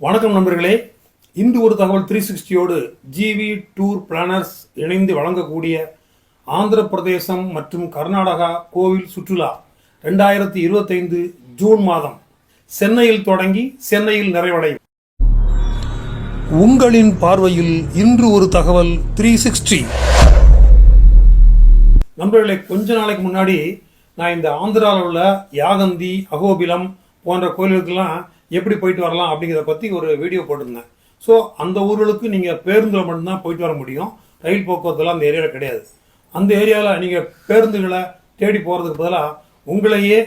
வணக்கம் நண்பர்களே. இன்று ஒரு தகவல் த்ரீ சிக்ஸ்டியோடு ஜிவி டூர் பிளானர்ஸ் இணைந்து வழங்கக்கூடிய ஆந்திர பிரதேசம் மற்றும் கர்நாடகா கோவில் சுற்றுலா ரெண்டாயிரத்தி இருபத்தைந்து ஜூன் மாதம். சென்னையில் தொடங்கி சென்னையில் நிறைவடையும். உங்களின் பார்வையில் இன்று ஒரு தகவல் த்ரீ சிக்ஸ்டி நண்பர்களே கொஞ்ச நாளைக்கு முன்னாடி நான் இந்த ஆந்திராவில் உள்ள யாகந்தி அகோபிலம் போன்ற கோயில்களுக்கெல்லாம் எப்படி போயிட்டு வரலாம் அப்படிங்கிறத பற்றி ஒரு வீடியோ போட்டிருந்தேன். ஸோ அந்த ஊர்களுக்கு நீங்கள் பேருந்தில் மட்டும்தான் போயிட்டு வர முடியும். ரயில் போக்குவரத்துலாம் அந்த ஏரியாவில் கிடையாது. அந்த ஏரியாவில் நீங்கள் பேருந்துகளை தேடி போகிறதுக்கு பதிலாக உங்களையே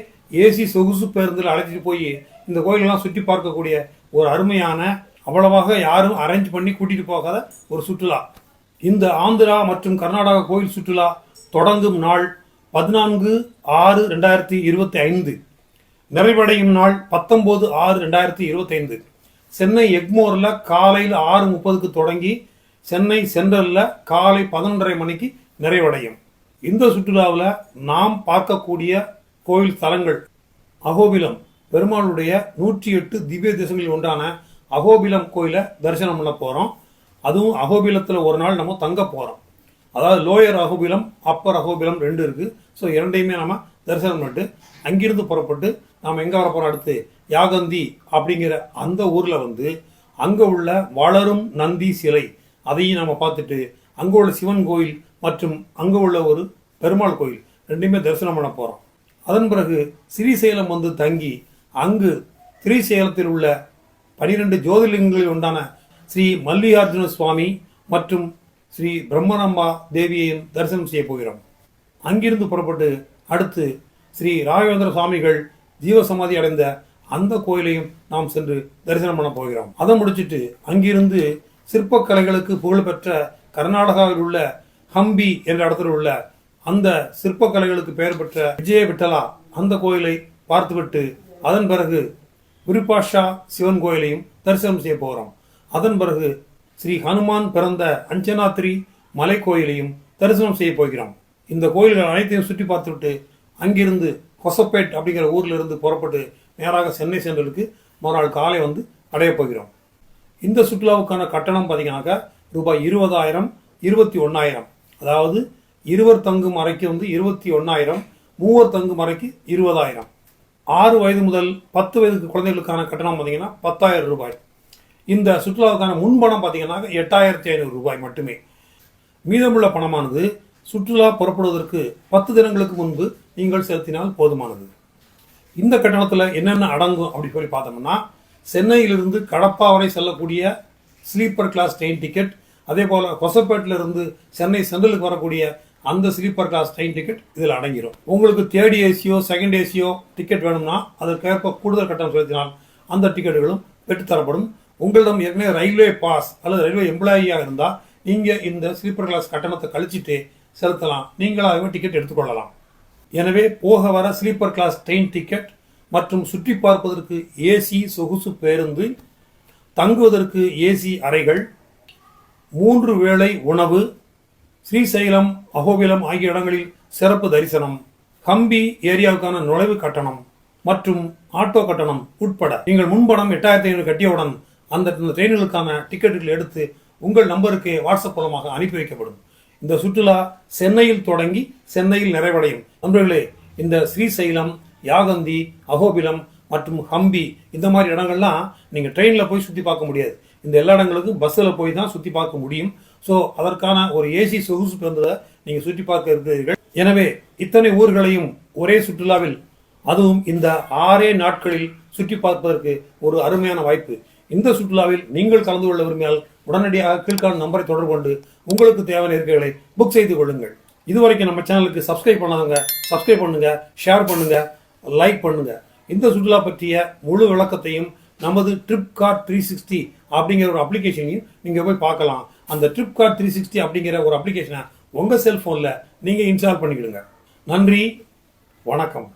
ஏசி சொகுசு பேருந்தில் அழைச்சிட்டு போய் இந்த கோயிலெல்லாம் சுற்றி பார்க்கக்கூடிய ஒரு அருமையான அவ்வளவாக யாரும் அரேஞ்ச் பண்ணி கூட்டிகிட்டு போகாத ஒரு சுற்றுலா. இந்த ஆந்திரா மற்றும் கர்நாடகா கோயில் சுற்றுலா தொடங்கும் நாள் பதினான்கு ஆறு ரெண்டாயிரத்தி இருபத்தி ஐந்து. நிறைவடையும் நாள் பத்தொன்பது ஆறு ரெண்டாயிரத்தி இருபத்தி ஐந்து சென்னை எக்மோரில் காலையில் ஆறு முப்பதுக்கு தொடங்கி சென்னை சென்ட்ரலில் காலை பதினொன்றரை மணிக்கு நிறைவடையும். இந்த சுற்றுலாவில் நாம் பார்க்கக்கூடிய கோயில் தலங்கள் அகோபிலம் பெருமாளுடைய நூற்றி எட்டு திவ்ய தேசங்களில் ஒன்றான அகோபிலம் கோயிலை தரிசனம் பண்ண போகிறோம் அதுவும் அகோபிலத்தில் ஒரு நாள் நம்ம தங்க போகிறோம் அதாவது லோயர் அகோபிலம் அப்பர் அகோபிலம் ரெண்டு இருக்குது ஸோ இரண்டையுமே நம்ம தரிசனம் பண்ணிட்டு அங்கிருந்து புறப்பட்டு நாம் எங்கே வர போகிறோம் அடுத்து? யாகந்தி அப்படிங்கிற அந்த ஊரில் வந்து அங்கே உள்ள வளரும் நந்தி சிலை. அதையும் நம்ம பார்த்துட்டு அங்கே உள்ள சிவன் கோயில் மற்றும் அங்கே உள்ள ஒரு பெருமாள் கோயில் ரெண்டையுமே தரிசனம் பண்ண போகிறோம் அதன் பிறகு ஸ்ரீசைலம் வந்து தங்கி அங்கு ஸ்ரீசைலத்தில் உள்ள பனிரெண்டு ஜோதிர்லிங்கங்களில் உண்டான ஸ்ரீ மல்லிகார்ஜுன சுவாமி மற்றும் ஸ்ரீ பிரம்மரம்பா தேவியையும் தரிசனம் செய்ய போகிறோம். அங்கிருந்து புறப்பட்டு அடுத்து ஸ்ரீ ராகவேந்திர சுவாமிகள் ஜீவசமாதி அடைந்த அந்த கோயிலையும் நாம் சென்று தரிசனம் பண்ண போகிறோம். அதை முடிச்சிட்டு அங்கிருந்து சிற்பக்கலைகளுக்கு புகழ்பெற்ற கர்நாடகாவில் உள்ள ஹம்பி என்ற இடத்துல உள்ள அந்த சிற்பக்கலைகளுக்கு பெயர் பெற்ற விஜய விட்டலா அந்த கோயிலை பார்த்துவிட்டு அதன் பிறகு விருப்பாஷா சிவன் கோயிலையும் தரிசனம் செய்ய போகிறோம். அதன் பிறகு ஸ்ரீ ஹனுமான் பிறந்த அஞ்சனாத்திரி மலை கோயிலையும் தரிசனம் செய்ய போகிறோம். இந்த கோயில்கள் அனைத்தையும் சுற்றி பார்த்துவிட்டு அங்கிருந்து கொசப்பேட் அப்படிங்கிற ஊரில் இருந்து புறப்பட்டு நேராக சென்னை சென்றலுக்கு மறுநாள் காலை வந்து அடையப் போகிறோம். இந்த சுற்றுலாவுக்கான கட்டணம் பார்த்தீங்கன்னாக்கா ரூபாய் இருபதாயிரம் இருபத்தி ஒன்றாயிரம் அதாவது இருவர் தங்கும் அறைக்கு வந்து இருபத்தி ஒன்றாயிரம் மூவர் தங்கும் அறைக்கு இருபதாயிரம். ஆறு வயது முதல் பத்து வயதுக்கு குழந்தைகளுக்கான கட்டணம் பார்த்தீங்கன்னா பத்தாயிரம் ரூபாய். இந்த சுற்றுலாவுக்கான முன்பணம் பார்த்தீங்கன்னா எட்டாயிரத்தி ஐநூறு ரூபாய் மட்டுமே. மீதமுள்ள பணமானது சுற்றுலா புறப்படுவதற்கு பத்து தினங்களுக்கு முன்பு நீங்கள் செலுத்தினால் போதுமானது. இந்த கட்டணத்தில் என்னென்ன அடங்கும் அப்படி சொல்லி பார்த்தோம்னா சென்னையிலிருந்து கடப்பா வரை செல்லக்கூடிய ஸ்லீப்பர் கிளாஸ் ட்ரெயின் டிக்கெட் அதே போல் கொசப்பேட்டிலிருந்து சென்னை சென்ட்ரலுக்கு வரக்கூடிய அந்த ஸ்லீப்பர் கிளாஸ் ட்ரெயின் டிக்கெட் இதில் அடங்கிடும் உங்களுக்கு தேர்ட் ஏசியோ செகண்ட் ஏசியோ டிக்கெட் வேணும்னா அதற்கேற்ப கூடுதல் கட்டணம் செலுத்தினால் அந்த டிக்கெட்டுகளும் பெற்றுத்தரப்படும் உங்களிடம் ஏற்கனவே ரயில்வே பாஸ் அல்லது ரயில்வே எம்ப்ளாயியாக இருந்தால் நீங்கள் இந்த ஸ்லீப்பர் கிளாஸ் கட்டணத்தை கழிச்சிட்டு செலுத்தலாம். நீங்களாகவே டிக்கெட் எடுத்துக்கொள்ளலாம். எனவே போக வர ஸ்லீப்பர் கிளாஸ் ட்ரெயின் டிக்கெட் மற்றும் சுற்றி பார்ப்பதற்கு ஏசி சொகுசு பேருந்து தங்குவதற்கு ஏசி அறைகள் மூன்று வேளை உணவு ஸ்ரீசைலம் அகோபிலம் ஆகிய இடங்களில் சிறப்பு தரிசனம் ஹம்பி ஏரியாவுக்கான நுழைவு கட்டணம் மற்றும் ஆட்டோ கட்டணம் உட்பட. நீங்கள் முன்பணம் எட்டாயிரத்தி ஐநூறு கட்டியவுடன் அந்த ட்ரெயின்களுக்கான டிக்கெட்டுகள் எடுத்து உங்கள் நம்பருக்கு வாட்ஸ்அப் மூலமாக அனுப்பி வைக்கப்படும். இந்த சுற்றுலா சென்னையில் தொடங்கி சென்னையில் நிறைவடையும். நண்பர்களே இந்த ஸ்ரீசைலம் யாகந்தி அகோபிலம் மற்றும் ஹம்பி இந்த மாதிரி இடங்கள்லாம் நீங்கள் ட்ரெயினில் போய் சுற்றி பார்க்க முடியாது. இந்த எல்லா இடங்களுக்கும் பஸ்ஸில் போய் தான் சுற்றி பார்க்க முடியும். ஸோ அதற்கான ஒரு ஏசி சொகுசு பிறந்ததை நீங்கள் சுற்றி பார்க்க இருக்கிறீர்கள். எனவே இத்தனை ஊர்களையும் ஒரே சுற்றுலாவில் அதுவும் இந்த ஆறே நாட்களில் சுற்றி பார்ப்பதற்கு ஒரு அருமையான வாய்ப்பு. இந்த சுற்றுலாவில் நீங்கள் கலந்து கொள்ள விரும்பினால் உடனடியாக கீழ்காணும் நம்பரை தொடர்பு கொண்டு உங்களுக்கு தேவையான இருக்கைகளை புக் செய்து கொள்ளுங்கள். இதுவரைக்கும் நம்ம சேனலுக்கு சப்ஸ்கிரைப் பண்ணாதவங்க சப்ஸ்கிரைப் பண்ணுங்க ஷேர் பண்ணுங்க லைக் பண்ணுங்க. இந்த சுற்றுலா பற்றிய முழு விளக்கத்தையும் நமது ட்ரிப் கார்ட் த்ரீ சிக்ஸ்டி அப்படிங்கிற ஒரு அப்ளிகேஷனையும் நீங்கள் போய் பார்க்கலாம். அந்த ட்ரிப் கார்ட் த்ரீ சிக்ஸ்டி அப்படிங்கிற ஒரு அப்ளிகேஷனை உங்கள் செல்ஃபோனில் நீங்கள் இன்ஸ்டால் பண்ணிக்கிடுங்க. நன்றி வணக்கம்.